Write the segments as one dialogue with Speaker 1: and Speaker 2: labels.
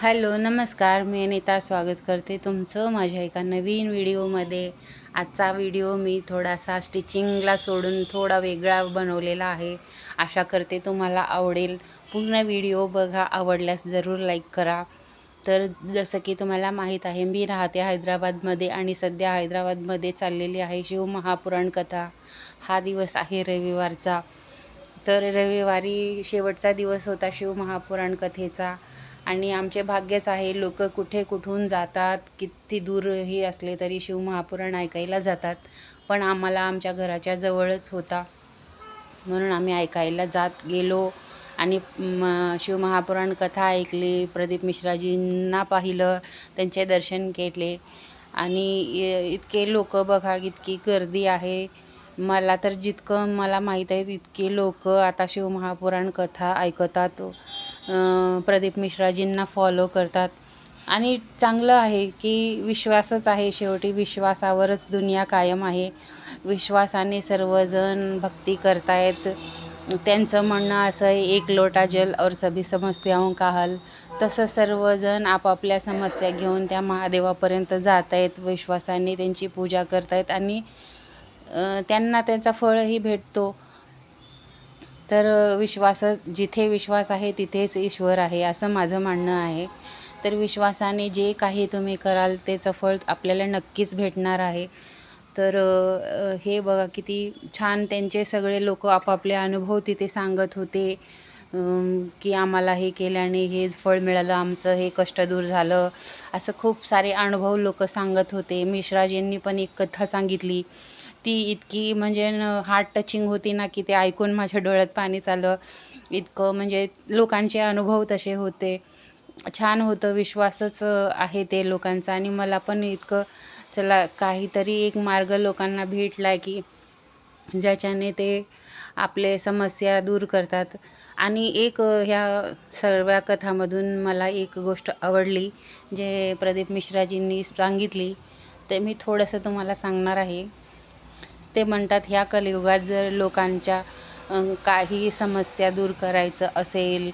Speaker 1: Hello नमस्कार. मी अनिता स्वागत करते तुमचं माझ्या एका नवीन व्हिडिओमध्ये. आजचा व्हिडिओ मी थोडासा स्टिचिंगला सोडून थोडा वेगळा बनवलेला आहे. आशा करते तुम्हाला आवडेल. पूर्ण व्हिडिओ बघा आवडल्यास जरूर लाईक करा. तर जसं की तुम्हाला माहीत आहे मी राहते हैदराबादमध्ये आणि सध्या हैदराबादमध्ये चाललेली आहे शिवमहापुराण कथा. हा दिवस आहे रविवारचा. तर रविवारी शेवटचा दिवस होता शिवमहापुराण कथेचा. आणि आमचे भाग्यच आहे लोक कुठे कुठून जातात किती दूरही असले तरी शिवमहापुराण ऐकायला जातात. पण आम्हाला आमच्या घराच्या जवळच होता. म्हणून आम्ही ऐकायला जात गेलो आणि शिवमहापुराण कथा ऐकली प्रदीप मिश्राजींना पाहिलं त्यांचे दर्शन केले आणि इतके लोक बघा इतकी गर्दी आहे. मला तर जितकं मला माहीत आहे तितके लोक आता शिवमहापुराण कथा ऐकतात. प्रदीप मिश्राजींना फॉलो करतात. आणि चांगलं आहे की विश्वासच आहे. शेवटी विश्वासावरच दुनिया कायम आहे. विश्वासाने सर्वजण भक्ती करतायत. त्यांचं म्हणणं असं आहे एक लोटा जल और सभी समस्याओं का हल. तसं सर्वजण आपापल्या समस्या घेऊन त्या महादेवापर्यंत जात आहेत विश्वासाने त्यांची पूजा करतायत आणि त्यांना त्याचा फळही भेटतो. तर विश्वास जिथे विश्वास आहे तिथेच ईश्वर आहे असं माझं म्हणणं आहे. तर विश्वासाने जे काही तुम्ही कराल त्याचं फळ आपल्याला नक्कीच भेटणार आहे. तर हे बघा किती छान त्यांचे सगळे लोक आपापले अनुभव तिथे सांगत होते. की आम्हाला हे केल्याने हेच फळ मिळालं आमचं हे कष्ट दूर झालं. असं खूप सारे अनुभव लोक सांगत होते. मिश्राजींनी पण एक कथा सांगितली. ती इतकी म्हणजे हार्ट टचिंग होती ना की ते ऐकून माझ्या डोळ्यात पाणी चालं इतकं म्हणजे लोकांचे अनुभव तसे होते. छान होतं विश्वासच आहे ते लोकांचा. आणि मला पण इतकं चला काहीतरी एक मार्ग लोकांना भेटला की ज्याच्याने ते आपले समस्या दूर करतात. आणि एक ह्या सर्व कथामधून मला एक गोष्ट आवडली जे प्रदीप मिश्राजींनी सांगितली. ते मी थोडंसं तुम्हाला सांगणार आहे. ते म्हणतात ह्या कलियुगात जर लोकांच्या काही समस्या दूर करायचं असेल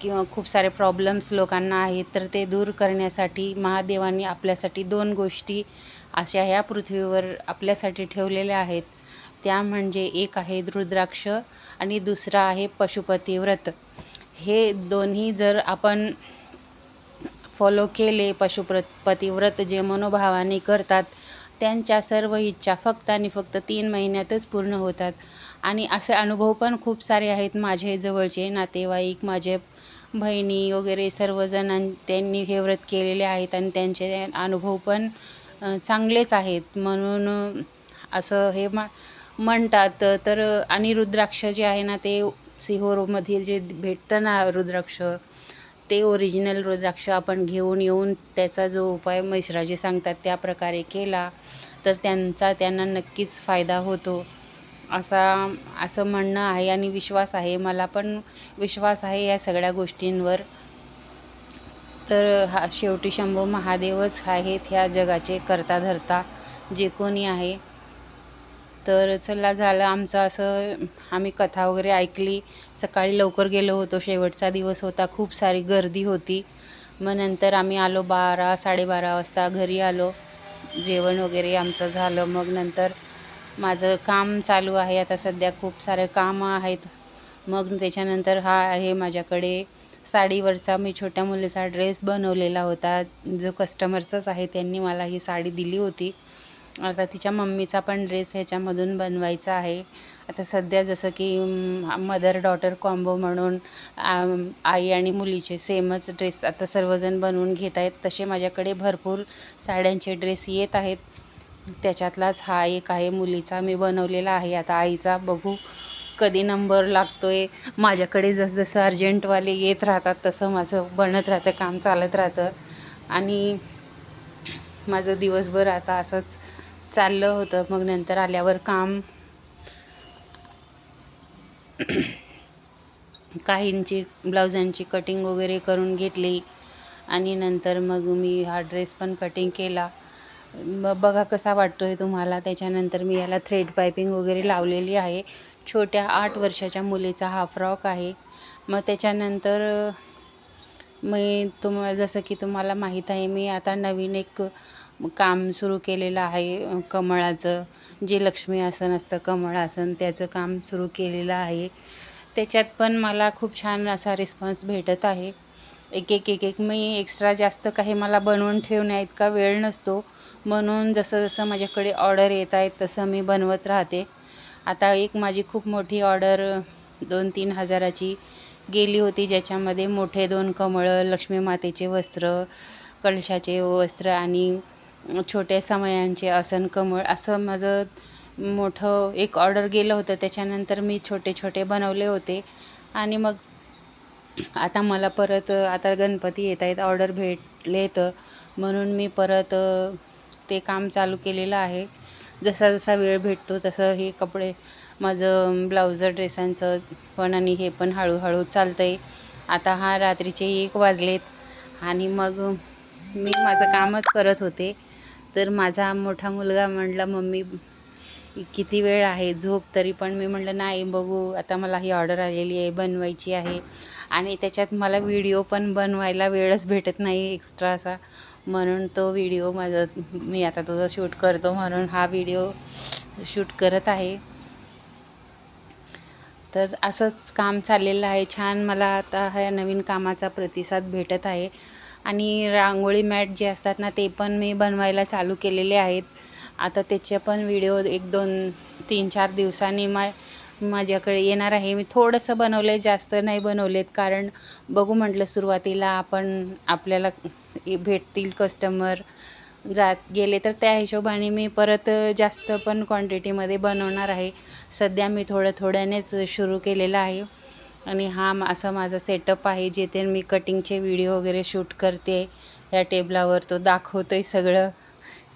Speaker 1: किंवा खूप सारे प्रॉब्लेम्स लोकांना आहेत तर ते दूर करण्यासाठी महादेवांनी आपल्यासाठी दोन गोष्टी अशा ह्या पृथ्वीवर आपल्यासाठी ठेवलेल्या आहेत. त्या म्हणजे एक आहे रुद्राक्ष आणि दुसरा आहे पशुपती व्रत. हे दोन्ही जर आपण फॉलो केले पशुप्र पतिव्रत जे मनोभावाने करतात त्यांच्या सर्व इच्छा फक्त आणि फक्त तीन महिन्यातच पूर्ण होतात. आणि असे अनुभव पण खूप सारे आहेत माझे जवळचे नातेवाईक माझे बहिणी वगैरे सर्वजण त्यांनी हे व्रत केलेले आहेत आणि त्यांचे अनुभव पण चांगलेच आहेत. म्हणून असं हे मा म्हणतात. तर आणि रुद्राक्ष जे आहे ना ते सिहोरमधील जे भेटतं ना रुद्राक्ष ते ओरिजिनल रुद्राक्ष आपण घेऊन येऊन त्याचा जो उपाय मिश्राजी सांगतात त्या प्रकारे केला तर त्यांचा त्यांना नक्कीच फायदा होतो. असा असं म्हणणं आहे आणि विश्वास आहे. मला पण विश्वास आहे या सगळ्या गोष्टींवर. तर हा शेवटी शंभू महादेवच आहेत ह्या जगाचे करता धरता जे कोणी आहे. तर चला झालं आमचं असं आम्ही कथा वगैरे ऐकली. सकाळी लवकर गेलो होतो. शेवटचा दिवस होता. खूप सारी गर्दी होती. मग नंतर आम्ही आलो बारा साडेबारा वाजता घरी आलो. जेवण वगैरे आमचं झालं. मग नंतर माझं काम चालू आहे. आता सध्या खूप सारे कामं आहेत. मग त्याच्यानंतर हा आहे माझ्याकडे साडीवरचा. मी छोट्या मुलीचा ड्रेस बनवलेला होता. जो कस्टमरचाच आहे त्यांनी मला ही साडी दिली होती. आता तिच्या मम्मीचा पण ड्रेस ह्याच्यामधून बनवायचा आहे. आता सध्या जसं की मदर डॉटर कॉम्बो म्हणून आई आणि मुलीचे सेमच ड्रेस आता सर्वजण बनवून घेत आहेत. तसे माझ्याकडे भरपूर साड्यांचे ड्रेस येत आहेत. त्याच्यातलाच हा एक आहे मुलीचा मी बनवलेला आहे. आता आईचा बघू कधी नंबर लागतो आहे माझ्याकडे जसजसं अर्जंटवाले येत राहतात तसं माझं बनत राहतं काम चालत राहतं. आणि माझं दिवसभर आता असंच चाललं होतं. मग नंतर आल्यावर काम काहींची ब्लाउजांची कटिंग वगैरे करून घेतली. आणि नंतर मग मी हा ड्रेस पण कटिंग केला. मग बघा कसा वाटतो आहे तुम्हाला? त्याच्यानंतर मी याला थ्रेड पायपिंग वगैरे लावलेली आहे. छोट्या आठ वर्षाच्या मुलीचा हा फ्रॉक आहे. मग त्याच्यानंतर मी तुम जसं की तुम्हाला माहीत आहे मी आता नवीन एक काम सुरू केलेलं आहे कमळाचं. जे लक्ष्मी आसन असतं कमळासन त्याचं काम सुरू केलेलं आहे. त्याच्यात पण मला खूप छान असा रिस्पॉन्स भेटत आहे. एक एक एक एक मी एक्स्ट्रा जास्त काही मला बनवून ठेवण्या इतका वेळ नसतो. म्हणून जसं जसं माझ्याकडे ऑर्डर येत आहेत तसं मी बनवत राहते. आता एक माझी खूप मोठी ऑर्डर दोन तीन हजाराची गेली होती ज्याच्यामध्ये मोठे दोन कमळं लक्ष्मी मातेचे वस्त्र कलशाचे वस्त्र आणि छोटे समयांचे आसन कमळ असं माझं मोठं एक ऑर्डर गेलं होतं. त्याच्यानंतर मी छोटे छोटे बनवले होते आणि मग आता मला परत आता गणपती येत आहेत ऑर्डर भेटले तर म्हणून मी परत ते काम चालू केलेलं आहे. जसा जसा वेळ भेटतो तसं हे कपडे माझं ब्लाउज ड्रेसांचं पण आणि हे पण हळूहळू चालतं आहे आता हा रात्रीचे एक वाजलेत आणि मग मी माझं कामच करत होते. तर माझा मोठा मुलगा म्हणला मम्मी किती वेळ आहे? झोप तरी पण. मी म्हटलं नाही बघू आता मला ही ऑर्डर आलेली आहे बनवायची आहे. आणि त्याच्यात मला व्हिडिओ पण बनवायला वेळच भेटत नाही एक्स्ट्रा असा. म्हणून तो व्हिडिओ माझा मी आता तुझा शूट करतो म्हणून हा व्हिडिओ शूट करत आहे. तर असंच काम चाललेलं आहे. छान मला आता ह्या नवीन कामाचा प्रतिसाद भेटत आहे. आणि रांगोळी मॅट जे असतात ना ते पण मी बनवायला चालू केलेले आहेत. आता त्याचे पण व्हिडिओ एक दोन तीन चार दिवसांनी मा माझ्याकडे येणार आहे. मी थोडंसं बनवलं आहे जास्त नाही बनवलेत. कारण बघू म्हटलं सुरुवातीला आपण आपल्याला भेटतील कस्टमर जात गेले तर त्या हिशोबाने मी परत जास्त पण क्वांटिटीमध्ये बनवणार आहे. सध्या मी थोडं थोड्यानेच सुरू केलेलं आहे. आणि हा असा माझा सेटअप आहे जिथे मी कटिंगचे व्हिडिओ वगैरे शूट करते. या टेबलावर तो दाखवतो आहे सगळं.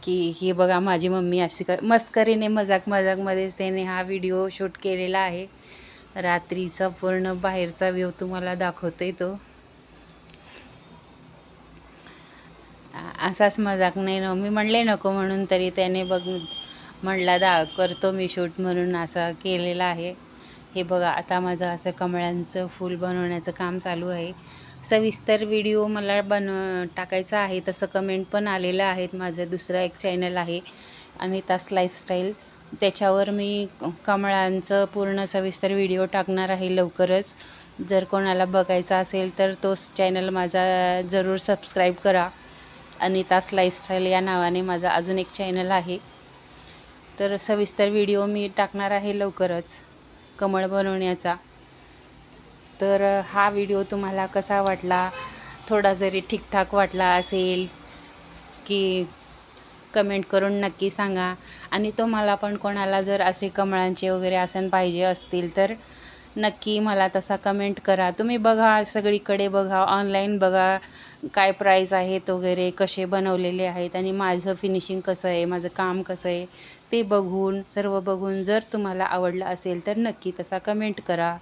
Speaker 1: की ही बघा माझी मम्मी अशी कर मस्करीने मजाक मजाकमध्येच त्याने हा व्हिडिओ शूट केलेला आहे. रात्रीचा पूर्ण बाहेरचा व्ह्यू तुम्हाला दाखवतोय तो. असाच मजाक नाही न मी म्हणले नको म्हणून तरी त्याने बघ म्हणला दा करतो मी शूट म्हणून असा केलेला आहे. हे बघा आता माझं असं कमळांचं फूल बनवण्याचं काम चालू आहे. सविस्तर व्हिडिओ मला बन टाकायचा आहे. तसं कमेंट पण आलेलं आहेत. माझं दुसरं एक चॅनल आहे. अनितास लाईफस्टाईल त्याच्यावर मी क- कमळांचं पूर्ण सविस्तर व्हिडिओ टाकणार आहे लवकरच. जर कोणाला बघायचा असेल तर तोच चॅनल माझा जरूर सबस्क्राईब करा. अनितास लाईफस्टाईल या नावाने माझा अजून एक चॅनल आहे. तर सविस्तर व्हिडिओ मी टाकणार आहे लवकरच. कमळ बनवण्याचा. तर हा व्हिडिओ तुम्हाला कसा वाटला? थोडा जरी ठीकठाक वाटला असेल की कमेंट करून नक्की सांगा. आणि तुम्हाला पण कोणाला जर असे कमळांचे वगैरे आसन पाहिजे असतील तर नक्की मला तसा कमेंट करा. तुम्ही बघा सगळीकडे बघा ऑनलाईन बघा काय प्राईस आहेत वगैरे कसे बनवलेले आहेत आणि माझं फिनिशिंग कसं आहे माझं काम कसं आहे ते बघून सर्व बघून जर तुम्हाला आवडलं असेल तर नक्की तसा कमेंट करा.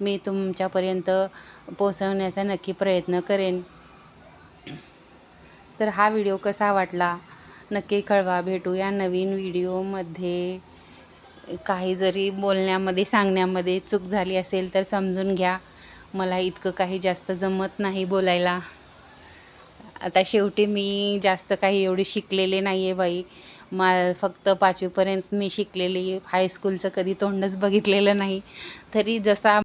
Speaker 1: मी तुमच्यापर्यंत पोचवण्याचा नक्की प्रयत्न करेन. तर हा व्हिडिओ कसा वाटला? नक्की कळवा. भेटू या नवीन व्हिडिओमध्ये काही जरी बोलण्यामध्ये सांगण्यामध्ये चूक झाली असेल तर समजून घ्या. मला इतकं काही जास्त जमत नाही बोलायला. आता शेवटी मी जास्त काही एवढी शिकलेले नाही आहे बाई. मा फक्त पाचवीपर्यंत मी शिकलेली हायस्कूलचं कधी तोंडच बघितलेलं नाही. तरी जसा